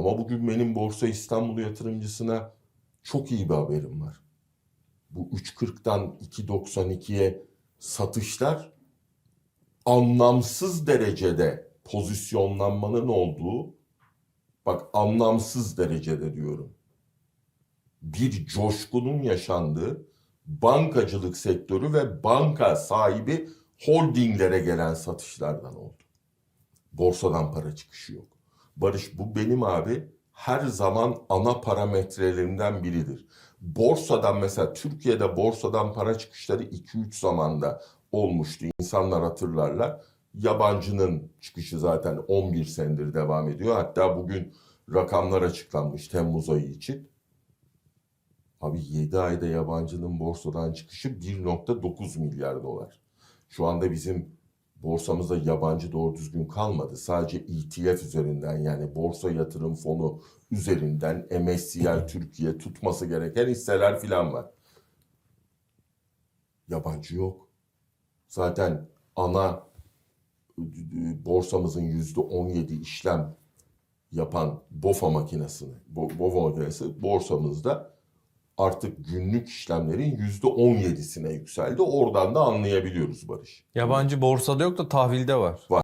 Ama bugün benim Borsa İstanbul yatırımcısına çok iyi bir haberim var. Bu 3.40'dan 2.92'ye satışlar anlamsız derecede pozisyonlanmanın olduğu bak anlamsız derecede diyorum. Bir coşkunun yaşandığı bankacılık sektörü ve banka sahibi holdinglere gelen satışlardan oldu. Borsadan para çıkışı yok. Barış bu benim abi her zaman ana parametrelerimden biridir. Borsadan mesela Türkiye'de borsadan para çıkışları 2-3 zamanda olmuştu. İnsanlar hatırlarlar. Yabancının çıkışı zaten 11 senedir devam ediyor. Hatta bugün rakamlar açıklanmış Temmuz ayı için. Abi 7 ayda yabancının borsadan çıkışı 1.9 milyar dolar. Şu anda bizim borsamızda yabancı doğru düzgün kalmadı. Sadece ETF üzerinden yani borsa yatırım fonu üzerinden MSCI Türkiye tutması gereken hisseler filan var. Yabancı yok. Zaten ana e, borsamızın yüzde 17 işlem yapan BOFA makinesini, Bo- BOFA makinesi borsamızda artık günlük işlemlerin yüzde 17'sine yükseldi. Oradan da anlayabiliyoruz Barış. Yabancı borsada yok da tahvilde var.